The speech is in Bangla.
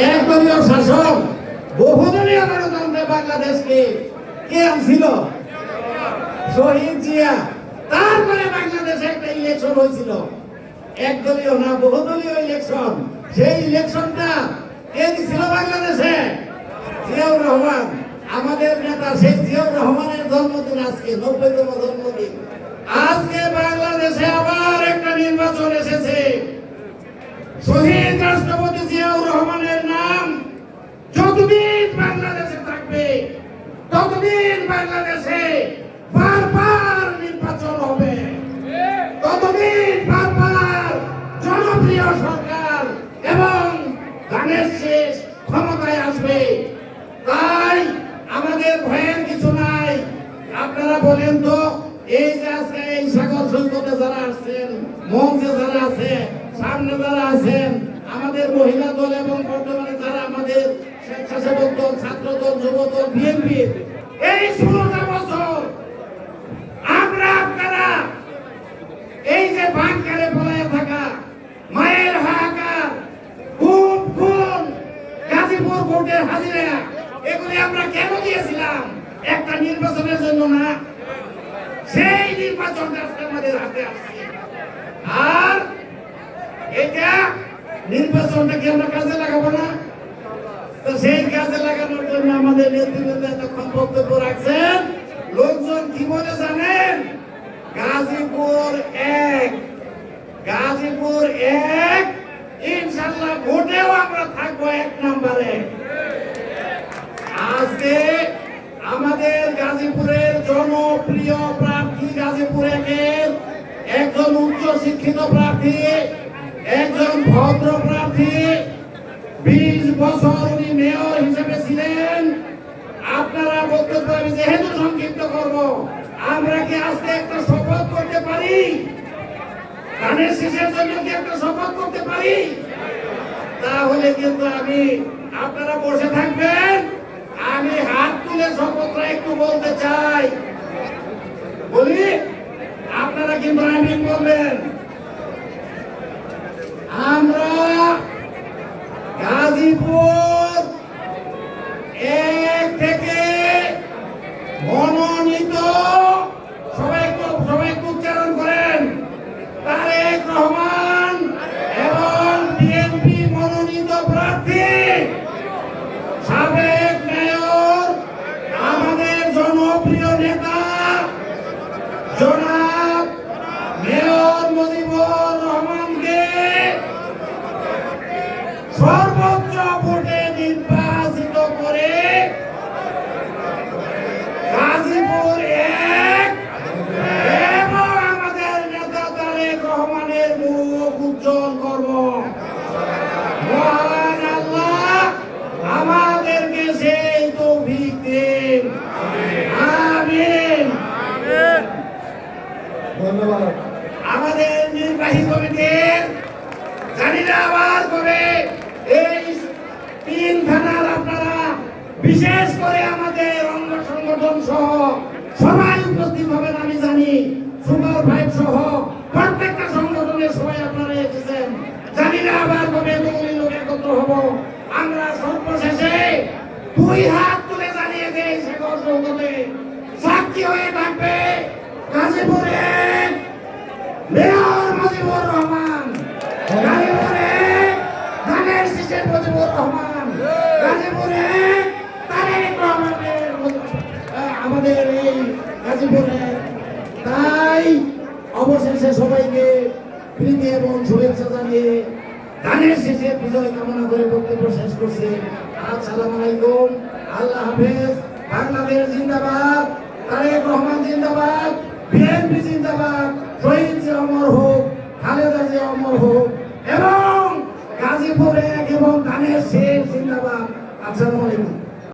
একদলীয় শাসন বহুদলীয় গণতন্ত্রে বাংলাদেশকে কে আনছিল? শহীদ জিয়া। তারপরে বাংলাদেশে একটা ইলেকশন হয়েছিল। একদলীয় না বহুদলীয় ইলেকশন সেই ইলেকশনটা কে দিছিল বাংলাদেশে? জিয়াউর রহমান। আমাদের নেতা শেখ জিয়াউর রহমানের জন্মদিন আজকে, নব্বইতম জন্মদিন। আজকে বাংলাদেশে আবার একটা নির্বাচন এসেছে শহীদ রাষ্ট্রপতি জিয়াউর রহমানের নাম যতদিন বাংলাদেশে থাকবে ততদিন বাংলাদেশে বারবার নির্বাচন হবে। ততদিন বারবার জনপ্রিয় সরকার এবং ধানের শেষ ক্ষমতায় আসবে। তাই আমাদের ভয়ের কিছু নাই। আপনারা বলেন তো, এই যে আজকে এই সাগর সৈকতে যারা আসছেন, মঞ্চে যারা আছে সামনে যারা আছেন, আমাদের মহিলা দল এবং বর্তমানে যারা আমাদের স্বেচ্ছাসেবক দল ছাত্র দল যুব দল বিএনপি এই ষোলোটা বছর আমরা আপনারা এই যে বাংকারে পলায় থাকা, মায়ের হাহাকার খুন খুন গাজীপুর কোর্টের হাজিরা, এগুলি আমরা কেন দিয়েছিলাম? একটা নির্বাচনের জন্য না, সেই নির্বাচনটা আজকে আমাদের হাতে আসছে। আর এটা নির্বাচনটা কি আমরা কাজে লাগাবো না। কাজে লাগানোর জন্য আমাদের নেতৃবৃন্দ এতক্ষণ বক্তব্য রাখছেন। লোকজন কি বলে জানেন? গাজীপুর এক। গাজীপুর এক। ইনশাল্লাহ ভোটেও আমরা থাকব এক নম্বরে। আজকে আমাদের গাজীপুরের জনপ্রিয় প্রার্থী গাজীপুর একের। একজন উচ্চ শিক্ষিত প্রার্থী, একজন ভদ্র প্রার্থী। বিশ বছর উনি মেয়র হিসেবে ছিলেন আপনারা বক্তব্য আমি যেহেতু সংক্ষিপ্ত করব, আমরা কি আজকে একটা শপথ করতে পারি? ধানের শীষের জন্য কি একটা শপথ করতে পারি? তাহলে কিন্তু আমি, আপনারা বসে থাকবেন, আমি হাত তুলে শপথটা একটু বলতে চাই। বলি, আপনারা কিন্তু আমিন বলবেন আমরা গাজীপুর এক থেকে মনোনীত সবাই একটু সবাই একটু উচ্চারণ করেন তারেক রহমান এবং বিএনপি মনোনীত প্রার্থী সাবেক মেয়র আমাদের জনপ্রিয় নেতা জনাব মেয়র মুজিবুর রহমানকে সর্বোচ্চ ভোটে নির্বাচিত করে গাজীপুর এক এবং আমাদের নেতা তারেক রহমানের মুখ উজ্জ্বল করব মহান আল্লাহ আমাদেরকে সেই তৌফিক দিন আমিন ধন্যবাদ আমাদের নির্বাহী কমিটির না আবার কবে এই তিন থানার আপনারা বিশেষ করে আমাদের অঙ্গ সংগঠন সহ সবাই উপস্থিত হবেন আমি জানি, সুপার ফাইভ সহ প্রত্যেকটা সংগঠনের সবাই আপনারা এসেছেন। জানি না আবার কবে এতগুলি লোক একত্র হব। আমরা সর্বশেষে দুই হাত তুলে জানিয়ে দেই শেখর চৌধুরী সাক্ষী হয়ে থাকবে গাজীপুরে মেয়র। গাজীপুরে তাই অবশেষে সবাইকে প্রীতি এবং শুভেচ্ছা জানিয়ে ধানের শেষে বিজয় কামনা করে বক্তব্য শেষ করছে। আসসালামু আলাইকুম। আল্লাহ হাফেজ। বাংলাদেশ জিন্দাবাদ। তারেক রহমান জিন্দাবাদ। বিএনপি জিন্দাবাদ। শহীদ যে অমর হোক, খালেদা যে অমর হোক এবং গাজীপুর এক এবং ধানের শেষ জিন্দাবাদ। আসসালামু আলাইকুম।